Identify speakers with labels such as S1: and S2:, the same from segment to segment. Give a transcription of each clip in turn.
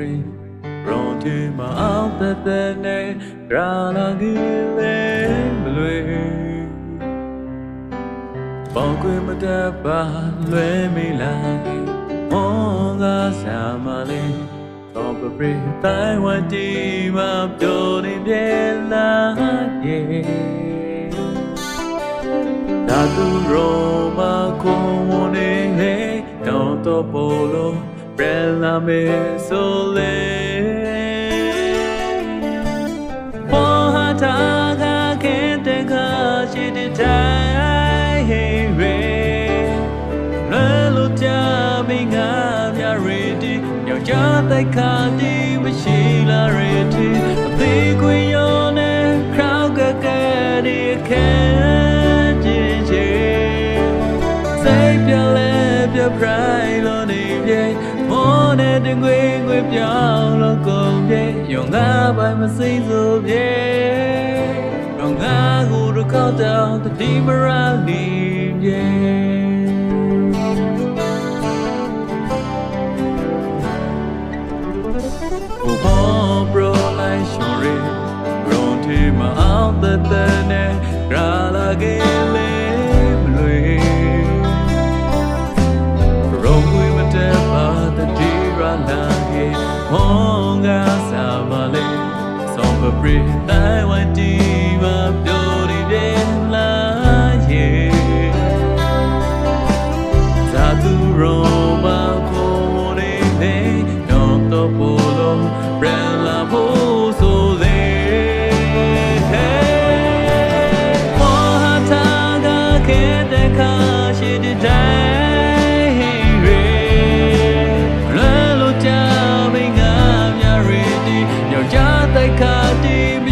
S1: ကိုမောင်ပရိုလိုက်ရှော်ရင်ရော်တီမအောင်တဲ့တဲ့နဲ့ရာလာကြီးလေမလွေပေါကွေမတတ်ပါလွဲမိလာမောင်ကစားမလေးတော့ပရိတိုင်းဝတီမှာပြောနေပြေလာ ရဲ့ဒါသူရောမခုံနေဟေတော့တော့ပိုလိုပရလာမေဆိုလေဘောဟာတာကခဲတဲ့ခါရှိတဲ့တိုင်းဟေရေလွယ်လို့ကြမင်းငါမြရီတီယောက်ျားတိုက်ခါတီမရှိလာရီတီအသေးခွေရောနဲ့ crowd ကကဒီခဲချင်းချင်းစိတ်ပြလဲပြပရိုင်လို့နေပြေမောနဲ့ တငွေငွေပြောင်းလို့ကုန်ပြေရောငါပိုင်မစိမ့်ဆိုပြေရောငါကိုရခေါက်တောင်တတိမရာနေပြေဘိုးဘောပရိုလိုက်ရှော်ရီရုံးတီမအောင်တဲ့တဲ့နဲ့ရာလာကေ ကေမောင်ကစားမလေးဆောင်ပပရိတိုင်းဝတီမပြောရတဲ့လာရဲ့ဇာသူရောမကိုနေနေတော့တော့ပိုလို့ရလာဖို့ဆိုလေမောဟတာက ယောက်ျားတိုက်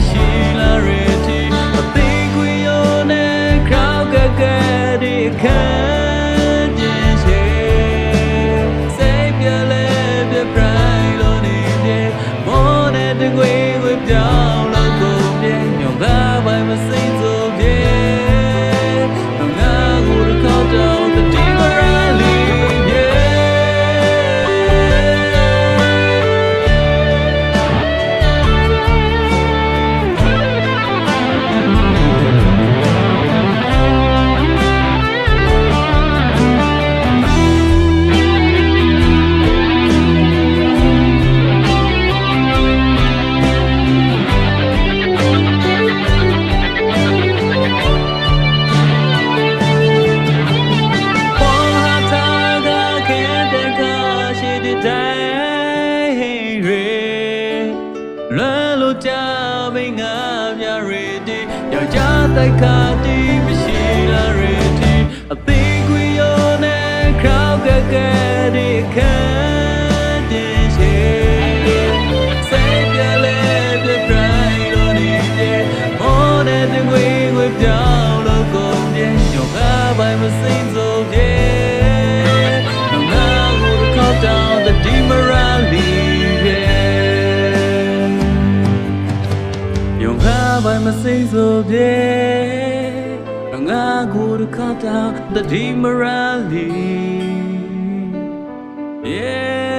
S1: က်ျားတိုက်ခါတီမရှိလာရီတီအသေးခွေရောနဲ့ခေါက်ကကဒီခံတင်ရှိစိတ်ပြလဲပြပရိုင်လို့နေပြေမောနဲ့တငွေငွေပြောင်းလို့ကုန်ပြေယောဂပိုင်မစိမ့်ဆို ပိုင်မစိမ့်ဆိုပြေငါကိုယ်တခါတာတတိမရလီ Yeah